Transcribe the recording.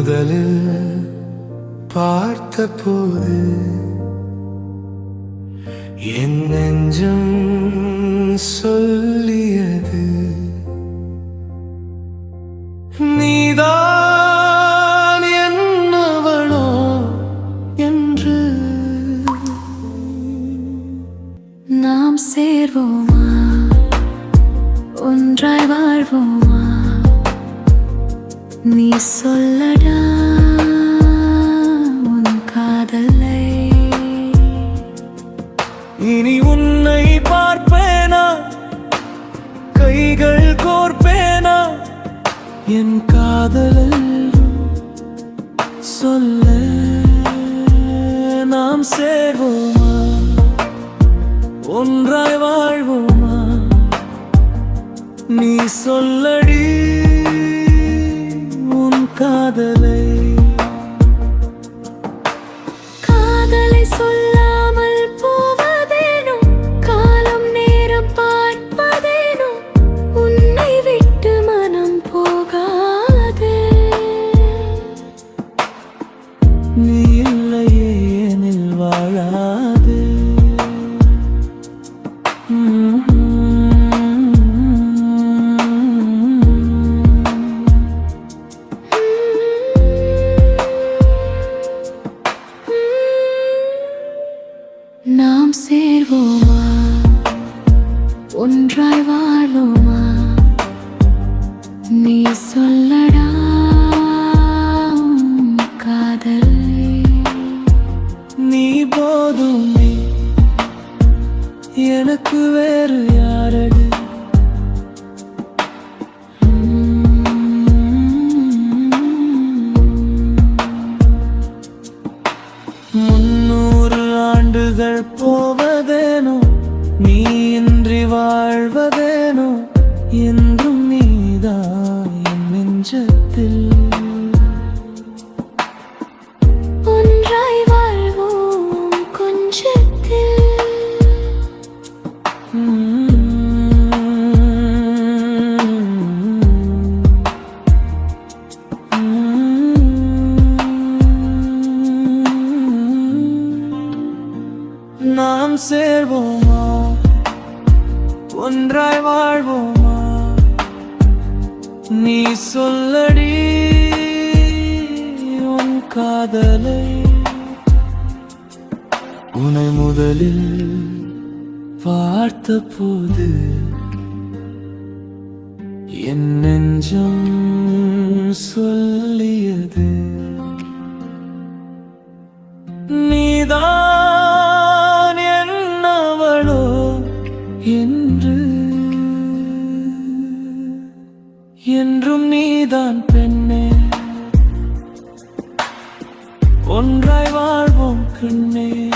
உன்னை முதலில் பார்த்தபோது என் நெஞ்சம் சொல்லியது நீதான் என்னவளோ என்று நாம் சேர்வோமா? ஒன்றாய் வாழ்வோமா? நீ சொல்லடா உன் காதலை. இனி உன்னை பார்ப்பேனா? கைகள் கோர்ப்பேனா? என் காதல் சொல்ல நாம் சேர்வோமா? ஒன்றாய் வாழ்வோமா? நீ சொல்லடி. உன் காதலை நாம் சேர்வோமா? ஒன்றாய் வாழுமா? நீ சொல்லடா காதல். நீ போதுமே எனக்கு வேறு ஆண்டுகள் போவதேனோ? நீ இன்றி வாழ்வதேனோ? என்றும் நீதான் என் நெஞ்சத்தில். ஒன்றாய் வாழ்வோம் கொஞ்சத்தில். சேர்வோமா? ஒன்றாய் வாழ்வோமா? நீ சொல்லடி உன் காதலை. உன்னை முதலில் பார்த்த போது என் நெஞ்சம் சொல்லியது. என்று என்றும் நீதான் பெண்ணே. ஒன்றாய் வாழ்வோம் கண்ணே.